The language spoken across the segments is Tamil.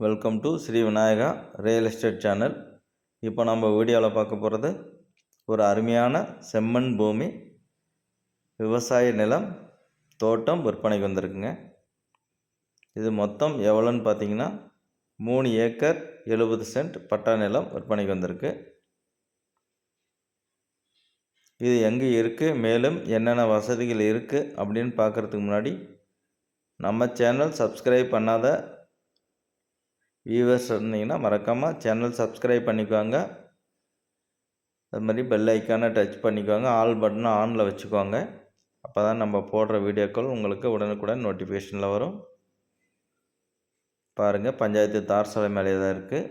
Welcome to Sri Vinayaka real estate channel இப்போ நம்ம வீடியோவில் பார்க்க போகிறது ஒரு அருமையான செம்மண் பூமி விவசாய நிலம் தோட்டம் விற்பனைக்கு வந்திருக்குங்க. இது மொத்தம் எவ்வளோன்னு பார்த்தீங்கன்னா மூணு ஏக்கர் எழுபது சென்ட் பட்டா நிலம் விற்பனைக்கு வந்திருக்கு. இது எங்கே இருக்குது மேலும் என்னென்ன வசதிகள் இருக்குது அப்படின்னு பார்க்குறதுக்கு முன்னாடி நம்ம சேனல் சப்ஸ்கிரைப் பண்ணாத வியூவர்ஸ் இருந்தீங்கன்னா மறக்காமல் சேனல் சப்ஸ்கிரைப் பண்ணிக்குவாங்க அது மாதிரி பெல் ஐக்கானை டச் பண்ணிக்கோங்க. ஆல் பட்டனை ஆனில் வச்சுக்கோங்க. அப்போ தான் நம்ம போடுற வீடியோக்கள் உங்களுக்கு உடனுக்குடன் நோட்டிஃபிகேஷனில் வரும். பாருங்கள் பஞ்சாயத்து தார் சாலை மேலே தான் இருக்குது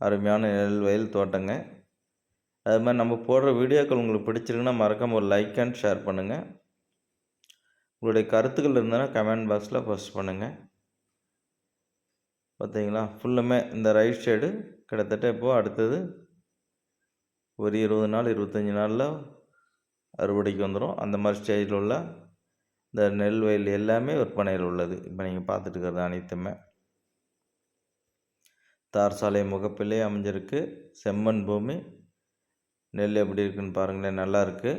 அருமையான நெல் வயல் தோட்டங்க. அது மாதிரி நம்ம போடுற வீடியோக்கள் உங்களுக்கு பிடிச்சிருக்குன்னா மறக்காமல் ஒரு லைக் அண்ட் ஷேர் பண்ணுங்கள் உங்களுடைய கருத்துக்கள் இருந்ததுன்னா கமெண்ட் பாக்ஸில் போஸ்ட் பண்ணுங்கள் பார்த்தீங்களா? ஃபுல்லுமே இந்த ரைட் சைடு கிட்டத்தட்ட இப்போது அடுத்தது ஒரு இருபது நாள் இருபத்தஞ்சி நாளில் அறுவடைக்கு வந்துடும் அந்த மாதிரி ஸ்டேஜில் உள்ள இந்த நெல் வயல் எல்லாமே விற்பனையில் உள்ளது. இப்போ நீங்கள் பார்த்துட்டு இருக்கிறது அனைத்துமே. தார் சாலை முகப்பிலே அமைஞ்சிருக்கு. செம்மண் பூமி. நெல் எப்படி இருக்குன்னு பாருங்களேன் நல்லா இருக்குது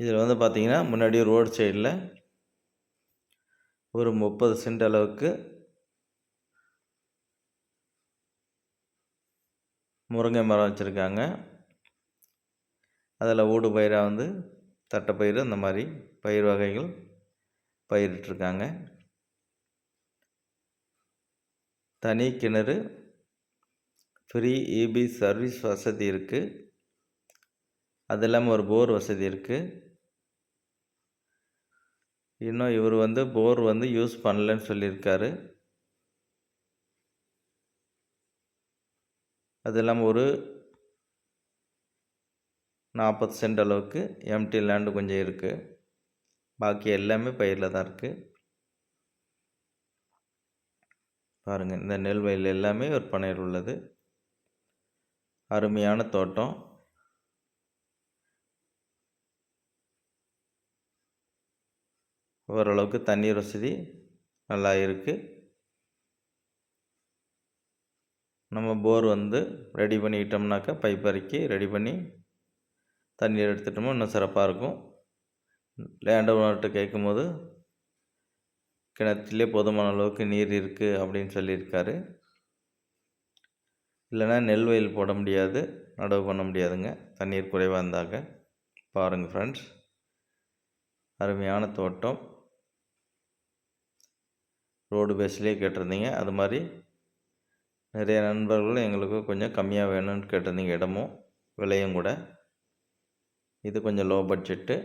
இதில் வந்து பார்த்திங்கன்னா முன்னாடி ரோடு சைடில் ஒரு முப்பது சென்ட் அளவுக்கு முருங்கை மரம் வச்சுருக்காங்க. அதில் ஊடு பயிராக வந்து தட்டைப்பயிறு அந்த மாதிரி பயிர் வகைகள் பயிரிட்டிருக்காங்க. தனி கிணறு ஃப்ரீ இபி சர்வீஸ் வசதி இருக்குது அது இல்லாமல் ஒரு போர் வசதி இருக்குது இன்னும் இவர் வந்து போர் வந்து யூஸ் பண்ணலன்னு சொல்லியிருக்காரு. அது இல்லாமல் ஒரு நாற்பது சென்ட் அளவுக்கு எம்டி லேண்டு கொஞ்சம் இருக்குது பாக்கி எல்லாமே பயிரில் தான் இருக்குது பாருங்கள் இந்த நெல் வயல் எல்லாமே விற்பனையில் உள்ளது. அருமையான தோட்டம். ஓரளவுக்கு தண்ணீர் வசதி நல்லா இருக்குது நம்ம போர் வந்து ரெடி பண்ணிக்கிட்டோம்னாக்கா பைப் இறக்கி ரெடி பண்ணி தண்ணீர் எடுத்துட்டோமோ இன்னும் சிறப்பாக இருக்கும். லேண்ட் ஓனர்கிட்ட கேட்கும்போது கிணத்துலேயே போதுமான அளவுக்கு நீர் இருக்குது அப்படின்னு சொல்லியிருக்காரு. இல்லைனா நெல் வயல் போட முடியாது நடவு பண்ண முடியாதுங்க. தண்ணீர் குறைவாக இருந்தாக்க. பாருங்கள் ஃப்ரெண்ட்ஸ் அருமையான தோட்டம். ரோடு பேஸ்லேயே கேட்டிருந்தீங்க. அது மாதிரி நிறைய நண்பர்களும் எங்களுக்கு கொஞ்சம் கம்மியாக வேணும்னு கேட்டிருந்தீங்க இடமும் விலையும் கூட. இது கொஞ்சம் லோ பட்ஜெட்டு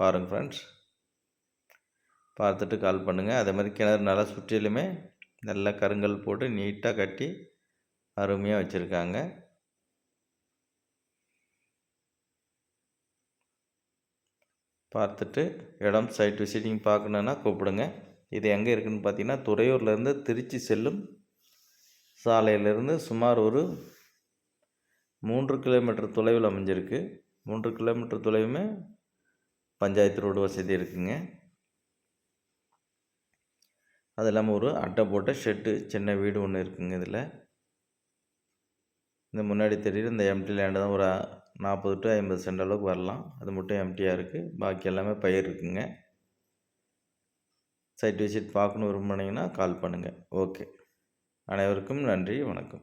பாருங்கள் ஃப்ரெண்ட்ஸ் பார்த்துட்டு கால் பண்ணுங்கள் அதே மாதிரி கிணறு நல்லா சுற்றிலுமே நல்லா கருங்கல் போட்டு நீட்டாக கட்டி அருமையாக வச்சுருக்காங்க. பார்த்துட்டு இடம் சைட் விசிட்டிங் பார்க்கணுன்னா கூப்பிடுங்க. இது எங்கே இருக்குதுன்னு பார்த்தீங்கன்னா துறையூர்லேருந்து திருச்சி செல்லும் சாலையிலேருந்து சுமார் ஒரு மூன்று கிலோமீட்டர் தொலைவில் அமைஞ்சிருக்கு. மூன்று கிலோமீட்டர் தொலைவுமே பஞ்சாயத்து ரோடு வசதி இருக்குங்க. அது இல்லாமல் ஒரு அட்டை போட்ட ஷெட்டு சின்ன வீடு ஒன்று இருக்குங்க இதில். இந்த முன்னாடி தெரியுது இந்த எம்டி லேண்டு தான் ஒரு நாற்பது டு ஐம்பது சென்ட் அளவுக்கு வரலாம். அது மட்டும் எம்டியாக இருக்குது பாக்கி எல்லாமே பயிர் இருக்குங்க. சைட் விசிட் பார்க்கணும் விரும்புனீங்கன்னா கால் பண்ணுங்கள் ஓகே அனைவருக்கும் நன்றி வணக்கம்.